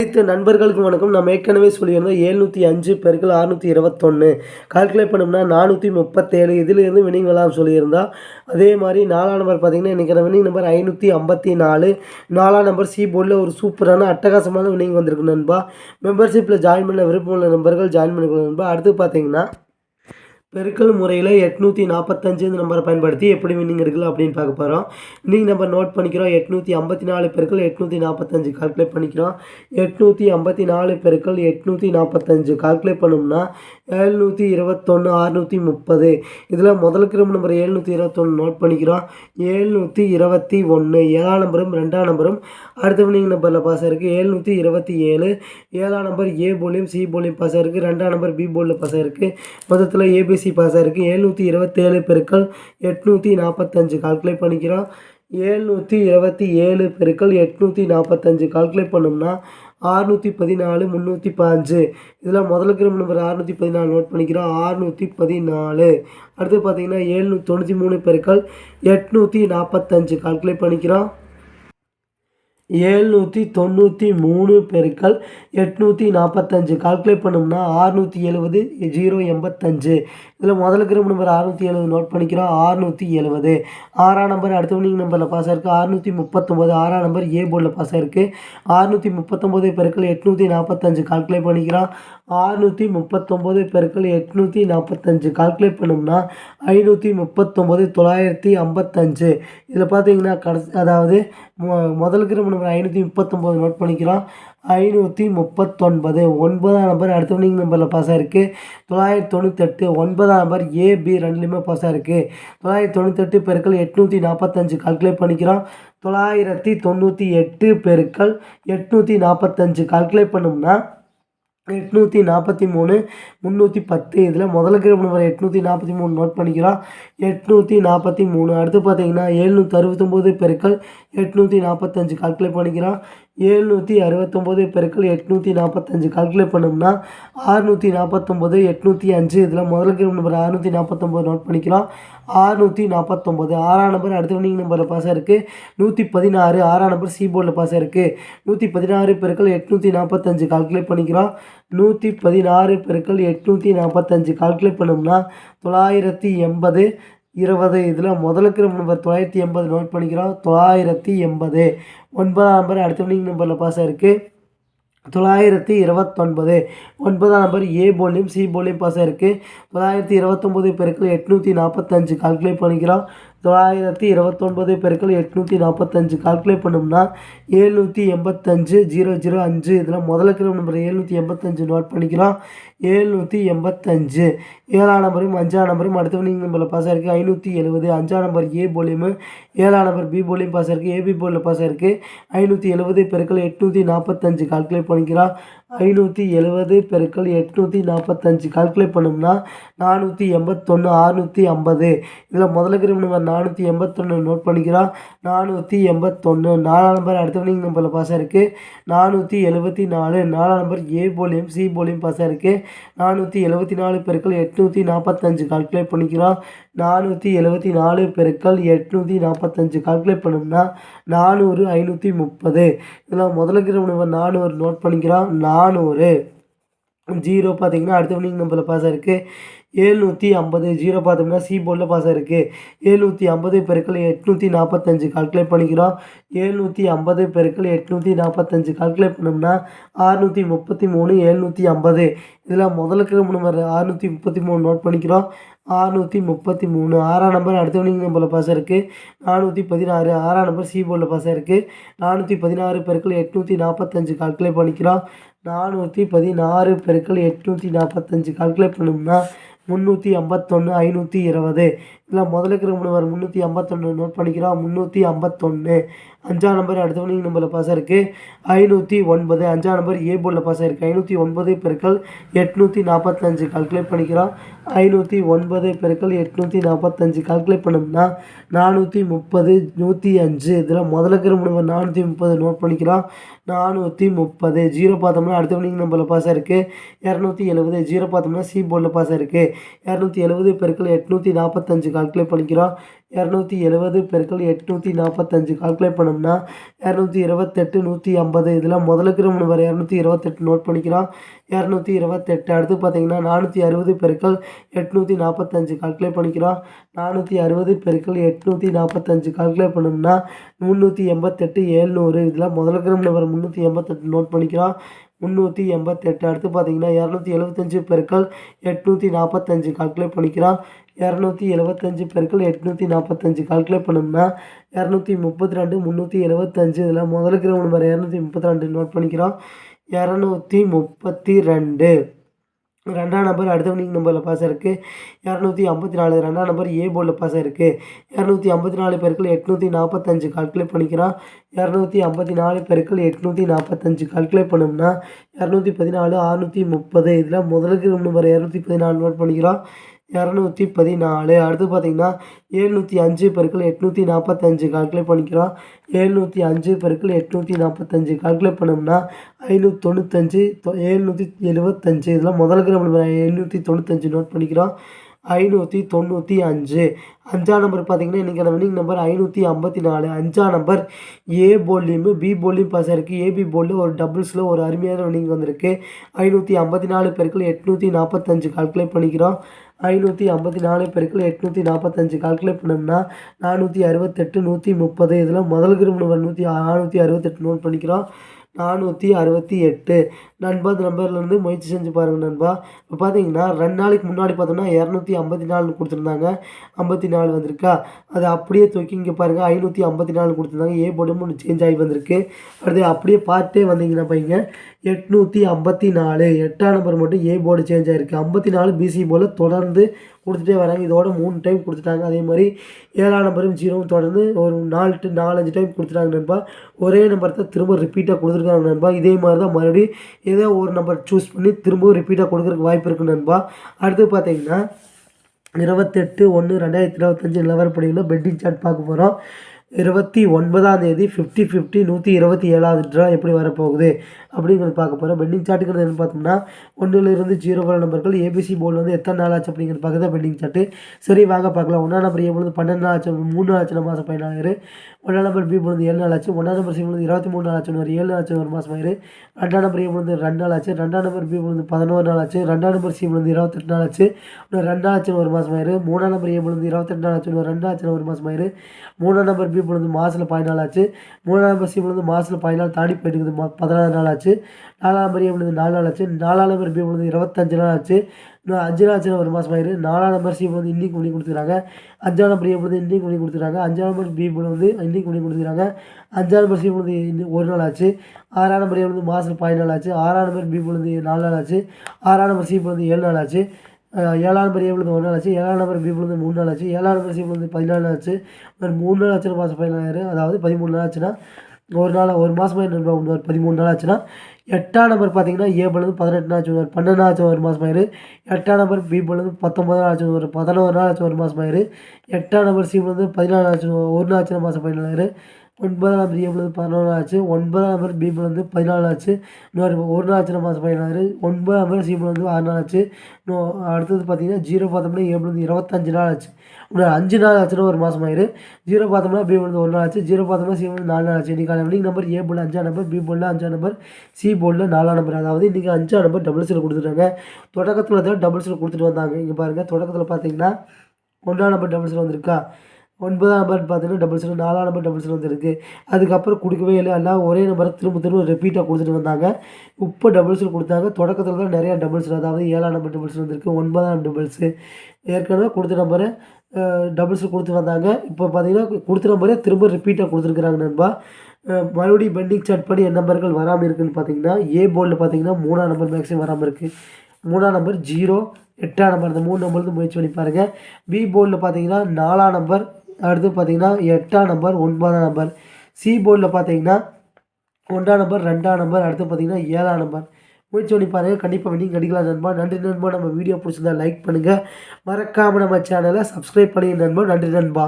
அனைத்து நண்பர்களுக்கும் வணக்கம். நம்ம ஏற்கனவே சொல்லியிருந்தோம் ஏழ்நூற்றி அஞ்சு பெருக்கள் அறுநூற்றி இருபத்தொன்று கால்குலேட் பண்ணோம்னா நானூற்றி முப்பத்தேழு. இதிலிருந்து வினிங் வரலாம் சொல்லியிருந்தோம் அதே மாதிரி நாலாம் நம்பர் பார்த்தீங்கன்னா இன்றைக்கி வினிங் நம்பர் ஐநூற்றி ஐம்பத்தி நாலு நாலாம் நம்பர் சி போர்டில் ஒரு சூப்பரான அட்டகாசமான வினிங் வந்திருக்கு நண்பா. மெம்பர்ஷிப்பில் ஜாயின் பண்ண விருப்பம் உள்ள நண்பர்கள் ஜாயின் பண்ணிக்கணும் நண்பா. அடுத்து பார்த்தீங்கன்னா பெருக்கல் முறையில் எட்நூற்றி நாற்பத்தஞ்சு நம்பரை பயன்படுத்தி எப்படி வின்னிங் எடுக்கலாம் அப்படின்னு பார்க்க போகிறோம் இன்றைக்கி நம்பர் நோட் பண்ணிக்கிறோம் எட்நூற்றி ஐம்பத்தி நாலு பெருக்கள் எட்நூற்றி நாற்பத்தஞ்சு கால்குலேட் பண்ணிக்கிறோம். எட்நூற்றி ஐம்பத்தி நாலு பெருக்கள் எட்நூற்றி நாற்பத்தஞ்சு கால்குலேட் பண்ணோம்னா ஏழ்நூற்றி இருபத்தொன்று அறுநூற்றி முப்பது. இதில் முதல் கிரம நம்பர் ஏழ்நூற்றி இருபத்தொன்று நோட் பண்ணிக்கிறோம். ஏழ்நூற்றி இருபத்தி ஒன்று ஏழாம் நம்பரும் ரெண்டாம் நம்பரும். அடுத்த வினிங் நம்பரில் பாஸ் இருக்குது ஏழ்நூற்றி இருபத்தி ஏழு. ஏழாம் நம்பர் ஏ போலியும் சி போலியும் பாஸ் இருக்குது ரெண்டாம் நம்பர் பி போலில் பாஸ் இருக்குது மொத்தத்தில் ஏபிசி பாஸ் இருக்குது ஏழ்நூற்றி இருபத்தேழு பெருக்கள் எட்நூற்றி நாற்பத்தஞ்சு கால்குலேட் பண்ணிக்கிறோம். ஏழ்நூற்றி இருபத்தி ஏழு பெருக்கள் எட்நூற்றி நாற்பத்தஞ்சு கால்குலேட் பண்ணோம்னா ஆறுநூற்றி பதினாலு முந்நூற்றி பாஞ்சு இதில் முதல்ல கிரம நம்பர் அறுநூற்றி பதினாலு நோட் பண்ணிக்கிறோம். ஆறுநூற்றி பதினாலு. அடுத்து பார்த்தீங்கன்னா ஏழ்நூற்றி தொண்ணூற்றி மூணு பெருக்கள் எட்நூற்றி நாற்பத்தஞ்சு கால்குலேட் பண்ணிக்கிறோம். ஏழ்நூற்றி தொண்ணூற்றி மூணு பெருக்கள் எட்நூற்றி நாற்பத்தஞ்சு கால்குலேட் பண்ணோம்னா ஆறுநூற்றி எழுபது ஜீரோ எண்பத்தஞ்சு. இதில் முதல்ல கிரும்பு நம்பர் அறுநூற்றி எழுபது நோட் பண்ணிக்கிறோம். ஆறுநூற்றி எழுபது. ஆறாம் நம்பர் அடுத்த வினிங் நம்பரில் பாஸ் ஆயிருக்கு. அறுநூற்றி முப்பத்தொம்போது. ஆறாம் நம்பர் ஏ போர்டில் பாஸ் ஆயிருக்கு. அறுநூற்றி முப்பத்தொம்போது பெருக்கள் எட்நூற்றி நாற்பத்தஞ்சு கால்குலேட் பண்ணிக்கிறோம். ஆறுநூற்றி முப்பத்தொம்போது பெருக்கள் எட்நூற்றி நாற்பத்தஞ்சு கால்குலேட் பண்ணோம்னா ஐநூற்றி முப்பத்தொம்போது தொள்ளாயிரத்தி ஐம்பத்தஞ்சு. இதில் பார்த்தீங்கன்னா கடைசி அதாவது மொ- முதல் கிரம நம்பர் ஐநூற்றி முப்பத்தொம்போது நோட் பண்ணிக்கிறோம். ஐநூற்றி முப்பத்தொன்பது. ஒன்பதாம் நம்பர் அடுத்த வினிங் நம்பரில் பாஸ் ஆயிருக்கு. தொள்ளாயிரத்தி தொண்ணூத்தெட்டு. ஒன்பதாம் நம்பர் ஏபி ரெண்டுலேயுமே பாஸ் ஆயிருக்கு. தொள்ளாயிரத்தி தொண்ணூத்தெட்டு பெருக்கள் எட்நூற்றி நாற்பத்தஞ்சு கால்குலேட் பண்ணிக்கிறோம். தொள்ளாயிரத்தி தொண்ணூற்றி எட்டு பெருக்கள் எட்நூற்றி நாற்பத்தஞ்சு கால்குலேட் பண்ணோம்னா எட்நூற்றி நாற்பத்தி மூணு முந்நூற்றி பத்து. இதில் முதல்ல கிரம நம்பர் எட்நூற்றி நாற்பத்தி மூணு நோட் பண்ணிக்கிறோம். எட்நூற்றி நாற்பத்தி மூணு. அடுத்து பார்த்தீங்கன்னா எழுநூற்றி அறுபத்தொம்போது பெருக்கள் எட்நூற்றி நாற்பத்தஞ்சு கால்குலேட் பண்ணிக்கிறோம். ஏழ்நூற்றி அறுபத்தொம்போது பெருக்கள் எட்நூற்றி நாற்பத்தஞ்சு கால்குலேட் பண்ணோம்னா ஆறுநூற்றி நாற்பத்தொம்போது எட்நூற்றி அஞ்சு. இதில் முதல் கிரம நம்பர் ஆறுநூற்றி நாற்பத்தொம்போது நோட் பண்ணிக்கிறோம் ஆறுநூற்றி நாற்பத்தொம்போது ஆறாம் நம்பர் அடுத்த வினிங் நம்பரில் பாஸ் இருக்குது நூற்றி பதினாறு ஆறாம் நம்பர் சி போர்டில் பாஸ் இருக்குது நூற்றி பதினாறு பெருக்கள் எட்நூற்றி நாற்பத்தஞ்சு கால்குலேட் பண்ணிக்கிறோம் நூற்றி பதினாறு பெருக்கள் எட்நூற்றி நாற்பத்தஞ்சு கால்குலேட் பண்ணோம்னா தொள்ளாயிரத்தி எண்பது இருபது. இதில் முதலுக்கு நம்பர் தொள்ளாயிரத்தி எண்பது நோட் பண்ணிக்கிறோம். தொள்ளாயிரத்தி எண்பது. ஒன்பதாம் நம்பர் அடுத்த வினிங் நம்பரில் பாஸ் ஆயிருக்கு. தொள்ளாயிரத்தி இருபத்தொன்பது. ஒன்பதாம் நம்பர் ஏ போலியும் சி போலியும் பாஸ் ஆயிருக்கு. தொள்ளாயிரத்தி இருபத்தொம்போது பெருக்கள் எட்நூற்றி நாற்பத்தஞ்சு. கால்குலேட் பண்ணிக்கிறோம். தொள்ளாயிரத்தி இருபத்தொன்பது பெருக்கள் எட்நூற்றி நாற்பத்தஞ்சு கால்குலேட் பண்ணோம்னா ஏழ்நூற்றி எண்பத்தஞ்சு ஜீரோ ஜீரோ அஞ்சு. இதில் முதல்ல இருக்கிற நம்பர் ஏழ்நூற்றி எண்பத்தஞ்சு நோட் பண்ணிக்கிறோம். ஏழ்நூற்றி எண்பத்தஞ்சு. ஏழாம் நம்பரும் அஞ்சாம் நம்பரும் அடுத்த நீங்கள் நம்பரில் பாஸ் ஆயிருக்கு. ஐநூற்றி எழுபது அஞ்சாம் நம்பர் ஏ போலியும் ஏழாம் நம்பர் பி போலியும் பாஸ் ஆயிருக்கு. ஏபி போலில் பாஸ் ஆயிருக்கு. ஐநூற்றி எழுபது பெருக்கள் எட்நூற்றி நாற்பத்தஞ்சு கால்குலேட் பண்ணிக்கிறோம். ஐநூற்றி எழுபது பெருக்கள் எட்நூற்றி நாற்பத்தஞ்சு கால்குலேட் பண்ணோம்னா நானூற்றி எண்பத்தொன்று அறுநூற்றி ஐம்பது. இதில் முதல்ல இருக்கிற நம்பர் நானூற்றி எண்பத்தொன்று நோட் பண்ணிக்கிறோம். நானூற்றி எண்பத்தொன்று நாலாம் நம்பர் அடுத்த வினிங் நம்பரில் பாஸ் ஆயிருக்கு. நானூற்றி எழுபத்தி நாலு. நாலாம் நம்பர் ஏ போலியும் சி போலியும் பாஸ் ஆயிருக்கு. நானூற்றி எழுபத்தி நாலு பெருக்கள் எட்நூற்றி நாற்பத்தஞ்சு கால்குலேட் பண்ணிக்கிறோம். நானூற்றி எழுபத்தி நாலு பெருக்கள் எட்நூற்றி நாற்பத்தஞ்சு கால்குலேட் பண்ணோம்னா நானூறு ஐநூற்றி முப்பது. இதில் முதல்ல இருக்கிற நம்பர் நானூறு நோட் பண்ணிக்கிறோம். நானூறு. ஜீரோ பார்த்தீங்கன்னா அடுத்த வினிங் நம்பரில் பாஸ் ஆயிருக்கு. ஏழ்நூற்றி ஐம்பது. ஜீரோ பார்த்தோம்னா சி போர்டில் பாஸ் ஆயிருக்கு. ஏழ்நூற்றி ஐம்பது பெருக்கள் எட்நூற்றி நாற்பத்தஞ்சு கால்குலேட் பண்ணிக்கிறோம். ஏழ்நூற்றி ஐம்பது பெருக்கள் எட்நூற்றி நாற்பத்தஞ்சு கால்குலேட் பண்ணோம்னா அறுநூற்றி முப்பத்தி மூணு ஏழ்நூற்றி ஐம்பது. இதில் முதலுக்கு நம்ம நம்பர் அறுநூற்றி முப்பத்தி மூணு நோட் பண்ணிக்கிறோம். அறுநூற்றி முப்பத்தி மூணு. ஆறாம் நம்பர் அடுத்த வினிங் நம்பரில் பாஸ் இருக்குது நானூற்றி பதினாறு. ஆறாம் நம்பர் சி போர்டில் பாஸ் இருக்குது நானூற்றி பதினாறு பெருக்கள் எட்நூற்றி நாற்பத்தஞ்சு கால்குலேட் பண்ணிக்கிறோம். நானூற்றி பதினாறு பெருக்கள் எட்நூற்றி நாற்பத்தஞ்சு கால்குலேட் பண்ணோம்னா முந்நூற்றி ஐம்பத்தொன்று ஐநூற்றி இருபது. இதில் முதல்ல இருக்கிற நம்பர் முந்நூற்றி ஐம்பத்தொன்று நோட் பண்ணிக்கிறோம். முந்நூற்றி ஐம்பத்தொன்று அஞ்சாம் நம்பர் அடுத்த வினிங் நம்பரில் பாஸ் ஆயிருக்கு ஐநூற்றி ஒன்பது. அஞ்சாம் நம்பர் ஏ போர்டில் பாஸ் ஆயிருக்கு ஐநூற்றி ஒன்பது பெருக்கள் எட்நூற்றி நாற்பத்தஞ்சு கால்குலேட் பண்ணிக்கிறோம். ஐநூற்றி ஒன்பது பெருக்கள் எட்நூற்றி நாற்பத்தஞ்சு கால்குலேட் பண்ணோம்னா நானூற்றி முப்பது நூற்றி அஞ்சு. இதில் முதல்ல இருக்கிற நம்பர் நானூற்றி முப்பது நோட் பண்ணிக்கிறோம். நானூற்றி முப்பது. ஜீரோ பார்த்தோம்னா அடுத்த வினிங் நம்பரில் பாஸ் ஆயிருக்கு இரநூத்தி எழுபது. ஜீரோ பார்த்தோம்னா சி போர்டில் பாஸ் ஆயிருக்கு இரநூத்தி எழுபது பெருக்கள் எட்நூற்றி நாற்பத்தஞ்சு கால்குலேட் பண்ணிக்கிறோம். இரநூத்தி எழுபது பெருக்கள் எட்நூற்றி நாற்பத்தஞ்சு கால்குலேட் பண்ணோம்னா இரநூத்தி இருபத்தெட்டு நூற்றி ஐம்பது இதில் முதலுக்கு நம்ம வர இரநூத்தி இருபத்தெட்டு நோட் பண்ணிக்கிறோம். இரநூத்தி இருபத்தெட்டு அடுத்து பார்த்தீங்கன்னா நானூற்றி அறுபது பெருக்கள் எட்நூற்றி நாற்பத்தஞ்சு கால்குலேட் பண்ணிக்கிறோம். நானூற்றி அறுபது பெருக்கள் எட்நூற்றி நாற்பத்தஞ்சு கால்குலேட் பண்ணோம்னா முந்நூற்றி எண்பத்தெட்டு ஏழ்நூறு இதில் முதலுக்கு நம்ம வர முந்நூற்றி எண்பத்தெட்டு நோட் பண்ணிக்கிறோம். முந்நூற்றி எண்பத்தெட்டு அடுத்து பார்த்தீங்கன்னா இரநூத்தி எழுபத்தஞ்சு பெருக்கள் எட்நூற்றி நாற்பத்தஞ்சு கால்குலேட் பண்ணிக்கிறோம் இரநூத்தி எழுபத்தஞ்சு பெருக்கள் எட்நூற்றி நாற்பத்தஞ்சு கால்குலேட் பண்ணோம்னா இரநூத்தி முப்பத்தி ரெண்டு முந்நூற்றி எழுபத்தஞ்சு இதில் முதலுக்கு நம்பர் இரநூத்தி முப்பத்தி ரெண்டு நோட் பண்ணிக்கிறோம். இரநூத்தி முப்பத்தி ரெண்டு ரெண்டாம் நம்பர் அடுத்த வினிங் நம்பரில் பாஸ் இருக்குது இரநூத்தி ஐம்பத்தி நாலு ரெண்டாம் நம்பர் ஏ போர்டில் பாஸ் இருக்குது இரநூத்தி ஐம்பத்தி நாலு பேருக்கு எட்நூற்றி நாற்பத்தஞ்சு கால்குலேட் பண்ணிக்கிறோம் இரநூத்தி ஐம்பத்தி நாலு பேருக்கு எட்நூற்றி நாற்பத்தஞ்சு கால்குலேட் பண்ணோம்னா இரநூத்தி பதினாலு அறுநூற்றி முப்பது. இதில் முதலுக்கு நம்பர் இரநூத்தி பதினாலு நோட் பண்ணிக்கிறோம் இரநூத்தி பதினாலு. அடுத்து பார்த்தீங்கன்னா ஏழ்நூற்றி அஞ்சு பெருக்கள் எட்நூற்றி நாற்பத்தஞ்சு கால்குலேட் பண்ணிக்கிறோம். ஏழ்நூற்றி அஞ்சு பெருக்கள் எட்நூற்றி நாற்பத்தஞ்சு கால்குலேட் பண்ணோம்னா ஐநூற்றி தொண்ணூத்தஞ்சு தொ ஏழ்நூற்றி எழுபத்தஞ்சு இதெல்லாம் முதலுக்கு நம்ம எழுநூற்றி தொண்ணூத்தஞ்சு நோட் பண்ணிக்கிறோம். ஐநூற்றி தொண்ணூற்றி அஞ்சு. அஞ்சாம் நம்பர் பார்த்தீங்கன்னா இன்றைக்கான வின்னிங் நம்பர் ஐநூற்றி ஐம்பத்தி நாலு. அஞ்சாம் நம்பர் ஏ போல்லையும் பி போல்லையும் பாஸ் ஆயிருக்கு ஏபி போலில் ஒரு டபுள்ஸில் ஒரு அருமையான வின்னிங் வந்திருக்கு. ஐநூற்றி ஐம்பத்தி நாலு பெருக்கள் எட்நூற்றி நாற்பத்தஞ்சு கால்குலேட் பண்ணிக்கிறோம். ஐநூற்றி ஐம்பத்தி நாலு பெருக்கள் எட்நூற்றி நாற்பத்தஞ்சு கால்குலேட் பண்ணோம்னா நானூற்றி அறுபத்தெட்டு நூற்றி முப்பது. இதில் முதல் குரூப் நம்பர் நூற்றி நானூற்றி அறுபத்தெட்டு நோட் பண்ணிக்கிறோம். நானூற்றி அறுபத்தி எட்டு. நண்பா இந்த நம்பர்லேருந்து முயற்சி செஞ்சு பாருங்கள் நண்பா. இப்போ பார்த்தீங்கன்னா ரெண்டு நாளைக்கு முன்னாடி பார்த்தோம்னா இரநூத்தி ஐம்பத்தி நாலு கொடுத்துருந்தாங்க. ஐம்பத்தி நாலு வந்திருக்கா. அதை அப்படியே தூக்கி இங்கே பாருங்கள் ஐநூற்றி ஐம்பத்தி நாலு கொடுத்துருந்தாங்க. ஏ போர்டும் ஒன்று சேஞ்ச் ஆகி வந்திருக்கு. அடுத்து அப்படியே பார்த்தே வந்தீங்கன்னா பையங்க எட்நூற்றி ஐம்பத்தி நாலு. எட்டாம் நம்பர் மட்டும் ஏ போர்டு சேஞ்ச் ஆகிருக்கு ஐம்பத்தி நாலு பிசி போல் தொடர்ந்து கொடுத்துட்டே வராங்க. இதோட மூணு டைம் கொடுத்துட்டாங்க. அதே மாதிரி ஏழாம் நம்பரும் ஜீரோவும் தொடர்ந்து ஒரு நாலு டு நாலஞ்சு டைம் கொடுத்துட்டாங்க நண்பா. ஒரே நம்பர் தான் திரும்ப ரிப்பீட்டாக கொடுத்துருக்காங்க நண்பா. இதே மாதிரி தான் மறுபடியும் ஏதோ ஒரு நம்பர் சூஸ் பண்ணி திரும்பவும் ரிப்பீட்டாக கொடுக்குறதுக்கு வாய்ப்பு இருக்குது நண்பா. அடுத்து பார்த்தீங்கன்னா இருபத்தெட்டு ஒன்று ரெண்டாயிரத்தி இருபத்தஞ்சி நிலவரப்படியில் பெட்டிங் சார்ட் பார்க்க போகிறோம் இருபத்தி ஒன்பதாம் தேதி ஃபிஃப்டி ஃபிஃப்டி நூற்றி இருபத்தி ஏழாவது ட்ரா எப்படி வரப்போகுது அப்படிங்கிறது பார்க்க போகிறோம் பெண்டிங் சார்ட்டுங்கிறது என்ன பார்த்தோம்னா ஒன்றிலிருந்து ஜீரோ வர நம்பர்கள் ஏபிசி போர்டு வந்து எத்தனை நாள் ஆச்சு அப்படிங்கிறது பார்க்க தான் பெண்டிங் சார்ட்டு சரி வாங்க பார்க்கலாம். ஒன்றாம் நம்பர் ஏ பன்னெண்டு நாள் ஆச்சு மூணு ஆச்சு மாதம் பதினாயிரம் ஒன்றாம் நம்பர் பி பொழுது ஏழு நாள் ஆச்சு. ஒன்றாம் நம்பர் சி பொழுது இருபத்தி மூணு நாள் ஆச்சு ஒரு ஏழு நாள் ஆச்சு ஒரு மாதம் ஆயிரு. ரெண்டாம் நம்பர் ஏ பொழுது ரெண்டு நாள் ஆச்சு. ரெண்டாம் நம்பர் பி பொழுது பதினோரு நாள் ஆச்சு. ரெண்டாம் நம்பர் சி பொழுது இருபத்தெட்டு நாள் ஆச்சு. இன்னும் ரெண்டாம் ஆச்சு ஒரு மாதம் ஆயிரு. மூணாம் நம்பர் ஏ பொழுது இருபத்தெட்டு நாள் ஆச்சு ஒரு ரெண்டாம் ஆச்சு ஒரு மாதம் ஆயிரு. மூணாம் நம்பர் பி பொழுது மாதத்தில் பதினாலு ஆச்சு. மூணாம் நம்பர் சி பொழுது மாதத்தில் பதினாலு தாண்டி போயிட்டு இருக்குது பதினாறு நாள் ஆச்சு. நாலாம் நம்பர் ஏ பொழுது நாலு நாள் ஆச்சு. நாலாம் நம்பர் பி பொழுது இருபத்தஞ்சு நாள் ஆச்சு. இன்னும் அஞ்சு நாள் ஆச்சு ஒரு மாதம் ஆயிரு. நாலாம் நம்பர் சி வந்து இன்னைக்கு பண்ணி கொடுத்துருக்காங்க. அஞ்சாம் நம்பர் ஏ வந்து இன்னைக்கு பண்ணி கொடுத்துருக்காங்க. அஞ்சாம் நம்பர் பி பொழுது வந்து இன்னைக்கு பண்ணி கொடுத்துருக்காங்க. அஞ்சாம் நம்பர் சி வந்து இன்னும் ஒரு நாள் ஆச்சு. ஆறாம் நம்பர் ஏ பொழுது மாதத்தில் பதினாலு ஆச்சு. ஆறாம் நம்பர் பி பொழுது நாலு நாள் ஆச்சு. ஆறாம் நம்பர் சி வந்து ஏழு நாள் ஆச்சு. ஏழாம் நம்பர் ஏ ஒரு நாள் ஆச்சு. ஏழாம் நம்பர் பி பொழுது மூணு நாள் ஆச்சு. ஏழாம் நம்பர் சி வந்து பதினாலு நாள் ஆச்சு. ஒரு மூணு நாள் ஆச்சுன்னா மாதம் பதினாயிரம் அதாவது பதிமூணு நாள் ஆச்சுன்னா ஒரு நாள் ஒரு மாதமாக என்ன ஒரு பதிமூணு நாள் ஆச்சுன்னா எட்டாம் நம்பர் பார்த்தீங்கன்னா ஏ பொழுது பதினெட்டு நாள் ஆச்சு ஒரு பன்னெண்டு நாள் ஆச்சு ஒரு மாதம் ஆயிரு எட்டாம் நம்பர் பி பொழுது பத்தொம்பது நாள் ஆச்சு ஒரு பதினோரு நாள் ஆச்சு ஒரு மாதம் ஆயிரு எட்டாம் நம்பர் சி பொழுது பதினாலு ஆச்சு ஒரு நாள் ஆச்சு மாதம் பதினாலாயிரு ஒன்பதாம் நம்பர் ஏப்ரல் பதினொன்று ஆச்சு. ஒன்பதாம் நம்பர் பி வந்து பதினாலு ஆச்சு. இன்னொரு ஒரு நாள் ஆச்சுன்னா மாதம் பதினாறு ஒன்பதாம் நம்பர் சி வந்து ஆறு நாள் ஆச்சு. இன்னும் அடுத்தது பார்த்தீங்கன்னா ஜீரோ பார்த்தோம்னா ஏப்ரல் வந்து இருபத்தஞ்சு நாள் ஆச்சு. இன்னொரு அஞ்சு நாள் ஆச்சுன்னா ஒரு மாதம் ஆயிரு. ஜீரோ பார்த்தோம்னா பீபிள் வந்து ஒரு நாள் ஆச்சு. ஜீரோ பார்த்தோம்னா சீபிள் நாலு நாள் ஆச்சு. இன்றைக்கி வினிங் நம்பர் ஏ போல் அஞ்சாம் நம்பர் பி போலில் அஞ்சாம் நம்பர் சி போலில் நாலாம் நம்பர். அதாவது இன்றைக்கி அஞ்சாம் நம்பர் டபுள்ஸில் கொடுத்துட்டாங்க. தொடக்கத்தில் தான் டபுள்ஸில் கொடுத்துட்டு வந்தாங்க. இங்கே பாருங்கள் தொடக்கத்தில் பார்த்தீங்கன்னா ஒன்றாம் நம்பர் டபுள்ஸில் வந்திருக்கா? ஒன்பதாம் நம்பர் பார்த்தீங்கன்னா டபுள் டபுள்ஸில் நாலாம் நம்பர் டபுள்ஸில் வந்துருக்கு. அதுக்கப்புறம் கொடுக்கவே இல்லை. எல்லாம் ஒரே நம்பரை திரும்ப திரும்ப ரிப்பீட்டாக கொடுத்துட்டு வந்தாங்க. இப்போ டபுள் டபுள்ஸில் கொடுத்தாங்க. தொடக்கத்தில் தான் நிறையா டபுள்ஸ் அதாவது ஏழாம் நம்பர் டபுள்ஸ் வந்துருக்கு. ஒன்பதாம் டபுள்ஸு ஏற்கனவே கொடுத்த நம்பரை டபுள்ஸ் கொடுத்து வந்தாங்க. இப்போ பார்த்தீங்கன்னா கொடுத்த நம்பரே திரும்ப ரிப்பீட்டாக கொடுத்துருக்குறாங்க நண்பா. மறுபடியும் பெண்டிங் சார்ட் படி என் நம்பர்கள் வராமல் இருக்குதுன்னு பார்த்தீங்கன்னா ஏ போர்டில் பார்த்தீங்கன்னா மூணாம் நம்பர் மேக்ஸிமம் வராமல் இருக்குது மூணாம் நம்பர் ஜீரோ எட்டாம் நம்பர் இந்த மூணு நம்பருக்கு முயற்சி பண்ணி பாருங்கள் பி போர்டில் பார்த்தீங்கன்னா நாலாம் நம்பர் அடுத்து பார்த்தீங்கன்னா எட்டாம் நம்பர் ஒன்பதாம் நம்பர் சி போர்டில் பார்த்தீங்கன்னா ஒன்றாம் நம்பர் ரெண்டாம் நம்பர் அடுத்து பார்த்தீங்கன்னா ஏழாம் நம்பர் முயற்சி பண்ணி பாருங்கள் கண்டிப்பாக வினிங் அடிக்கலாம் நண்பா. நன்றி நண்பா. நம்ம வீடியோ பிடிச்சிருந்தா லைக் பண்ணுங்கள் மறக்காமல் நம்ம சேனலை சப்ஸ்கிரைப் பண்ணி நண்பா. நன்றி நண்பா.